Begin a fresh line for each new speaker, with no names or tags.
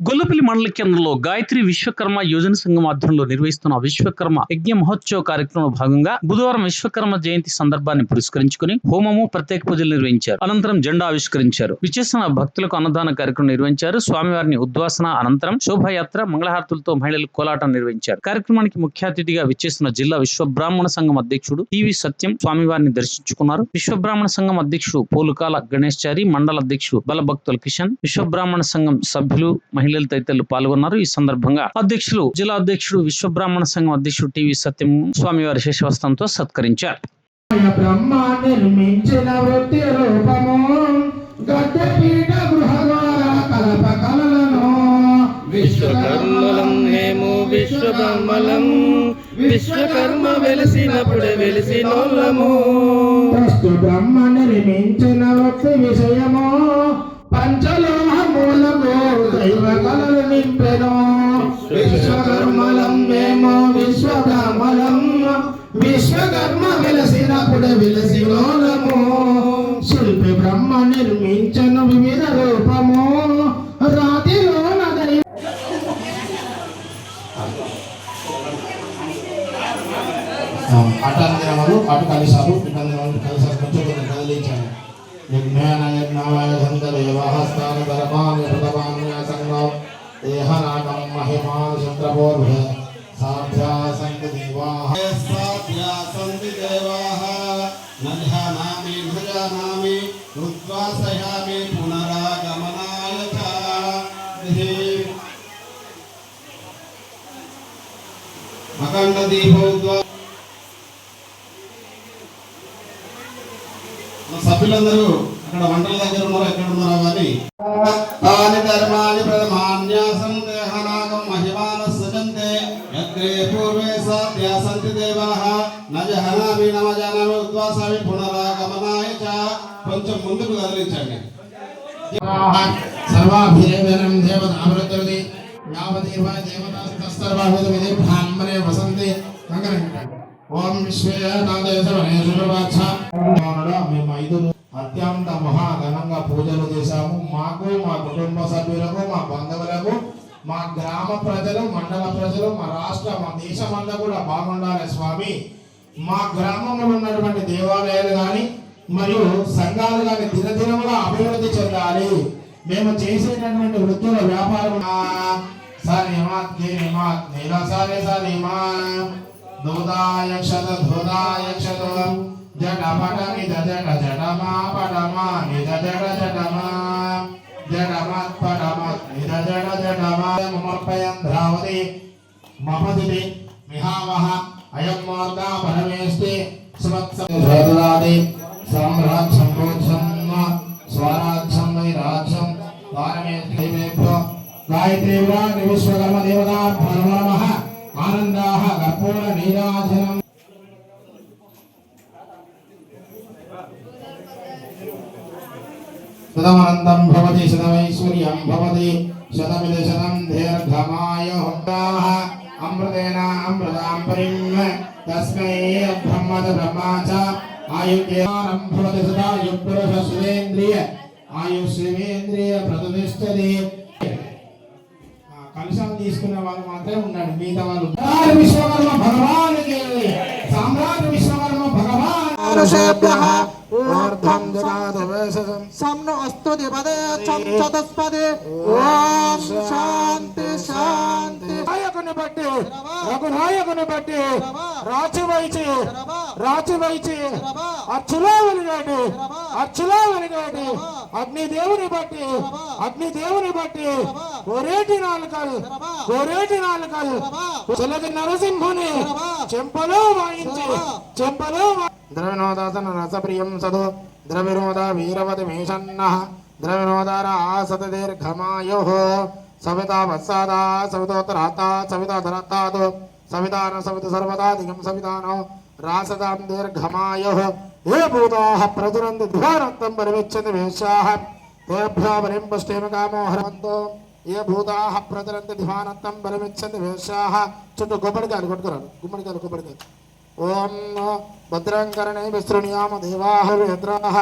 గొల్లపల్లి మండల కేంద్రంలో గాయత్రి విశ్వకర్మ యోజన సంఘం ఆధ్వర్యంలో నిర్వహిస్తున్న విశ్వకర్మ యజ్ఞ మహోత్సవ కార్యక్రమంలో భాగంగా బుధవారం విశ్వకర్మ జయంతి సందర్భాన్ని పురస్కరించుకుని హోమము ప్రత్యేక పూజలు నిర్వహించారు. అనంతరం జెండా ఆవిష్కరించారు. విచేసిన భక్తులకు అన్నదాన కార్యక్రమం నిర్వహించారు. స్వామివారిని ఉద్వాసన అనంతరం శోభాయాత్ర మంగళహారతులతో మహిళలు కోలాటం నిర్వహించారు. కార్యక్రమానికి ముఖ్య అతిథిగా విచ్చేసిన జిల్లా విశ్వ బ్రాహ్మణ సంఘం అధ్యక్షుడు టివి సత్యం స్వామివారిని దర్శించుకున్నారు. విశ్వ బ్రాహ్మణ సంఘం అధ్యక్షుడు పోలుకాల గణేశ్చారి మండల అధ్యక్షుడు బలభక్తుల కిషన్ విశ్వ బ్రాహ్మణ సంఘం సభ్యులు మహిళలు తదితరులు పాల్గొన్నారు. ఈ సందర్భంగా అధ్యక్షులు జిల్లా అధ్యక్షుడు విశ్వ బ్రాహ్మణ సంఘం అధ్యక్షుడు టివి సత్యం స్వామివారి శేషవస్తంతో సత్కరించారు.
ఆయన బ్రహ్మ నిర్మించిన వృత్తి రూపము గద్దె పీఠ గృహ ద్వారా కలప కలలను.
విశ్వకర్మలం మేము విశ్వకర్మ వెలిసినప్పుడే వెలిసినోళ్ళము.
వస్తు బ్రహ్మ నిర్మించిన వృత్తి విషయము పంచలోహములకు దైవ కళలు నింపెను. విశ్వకర్మలం మేము విశ్వకర్మలం విశ్వకర్మ విలసినప్పుడు విలసి లోలము శిల్పి బ్రహ్మ నిర్మించను వివిధ రూపము. రాతిలోన దైవ
అటాంతరములు అటు కలిసారు विघ्नेन यज्ञाय धन्ददेवाहस्तानि धर्माणि हृतवान्यासङ्गं देहनागं महिमान् शुक्रपूर्वे साध्या सन्ति देवाः साध्या सन्ति देवाः न ध्यानामि न जानामि उद्वासयामि पुनरागमनाय अखण्डदीपोद्वा సభ్యులందరూ అక్కడ వంటల దగ్గర ఉన్నారో ఎక్కడ ఉన్నారో కానీ తాని ధర్మాని ప్రథమాన్యాసం దేహనాగం మహిమాన సజంతే యత్రే పూర్వే సాధ్యా సంతి దేవాః. నజహనామి నమజానామి ఉద్వాసామి పునరాగమనాయ చ. కొంచెం ముందుకు కదిలించండి. సర్వాభిరేవనం దేవత దేవతామృతృది యావదేవ విధి బ్రాహ్మణే వసంతి. కంకరించండి ఓం నాదేశ వనేశ్వర శుభవాచ మేము ఐదు అత్యంత మహాఘనంగా పూజలు చేశాము. మాకు మా కుటుంబ సభ్యులకు మా బంధువులకు మా గ్రామ ప్రజలు మండల ప్రజలు మా రాష్ట్ర మా దేశం అంతా కూడా బాగుండాలి స్వామి. మా గ్రామంలో ఉన్నటువంటి దేవాలయాలు కానీ మరియు సంఘాలు కానీ దినదినముగా అభివృద్ధి చెందాలి. మేము చేసేటటువంటి వృత్తుల వ్యాపారం సరిమాత్ సరే నీల సరి జట పట నిజ జట జటమా పటమా నిజ జట జటమా జటమత్ పటమత్ నిజ జట జటమా మమర్పయం ధ్రావతి మపదితి మిహావహ అయం మార్గా పరమేష్టి సుమత్సరాది సామ్రాజ్యం ప్రోత్సన్న స్వరాజ్యం వైరాజ్యం పారమేభ్యో గాయత్రీ నమః ఆనందాః కర్పూర నీరాజనం శతమనంతం భవతి శతమైశ్వర్యం భవతి శతమిద శతం దీర్ఘమాయ హుతాః అమృతేన అమృతాం పరిం తస్మై బ్రహ్మద బ్రహ్మా చ ఆయుర్యానం భవతి సదా యుపురుష సురేంద్రియ ఆయుష్యేంద్రియ ప్రతిష్టది ఆ, తీసుకునే వాళ్ళు మాత్రమే ఉన్నాడు మిగతా వాళ్ళు. విశ్వకర్మ భగవాన్ సామ్రాట్ విశ్వకర్మ భగవాన్. ఊర్ధ్వం జగాద వేషసం
సమ్ను అస్తు దిపదే చం చతుస్పదే ఓం శాంతి శాంతి
నాయకుని బట్టి రఘునాయకుని బట్టి రాచి వైచి రాచి వైచి అచ్చులో వెలిగాడు అచ్చులో వెలిగాడు అగ్నిదేవుని బట్టి అగ్నిదేవుని బట్టి కోరేటి నాలుకలు కోరేటి నాలుకలు చిలకి నరసింహుని చెంపలో వాయించి చెంపలో ద్రవినోదాసన రసప్రియం సదు. ద్రవినోద వీరవతి మేషన్న. ద్రవినోదార ఆసత దీర్ఘమాయు. సవితా వత్సాదా సవితోత్తరాత సవితా ధరతాదు సవితాన సవిత సర్వదా దిగం సవితానో. రాసదాం దీర్ఘమాయు. ఏ భూతాః ప్రచురంతి ధ్వానంతం పరివిచ్చంది వేశ్యాః తేభ్యో బలిం పుష్టేమ కామో హరవంతో. ఏ భూతాః ప్రచురంతి ధ్వానత్తం బలిమిచ్చంది వేశ్యాః చుట్టూ గుమ్మడికాయలు కొట్టుకురాడు గుమ్మడికాయలు గుమ్మడికాయలు ఓం భద్రం కరణే విస్తృణ్యామ దేవాః వేద్రాః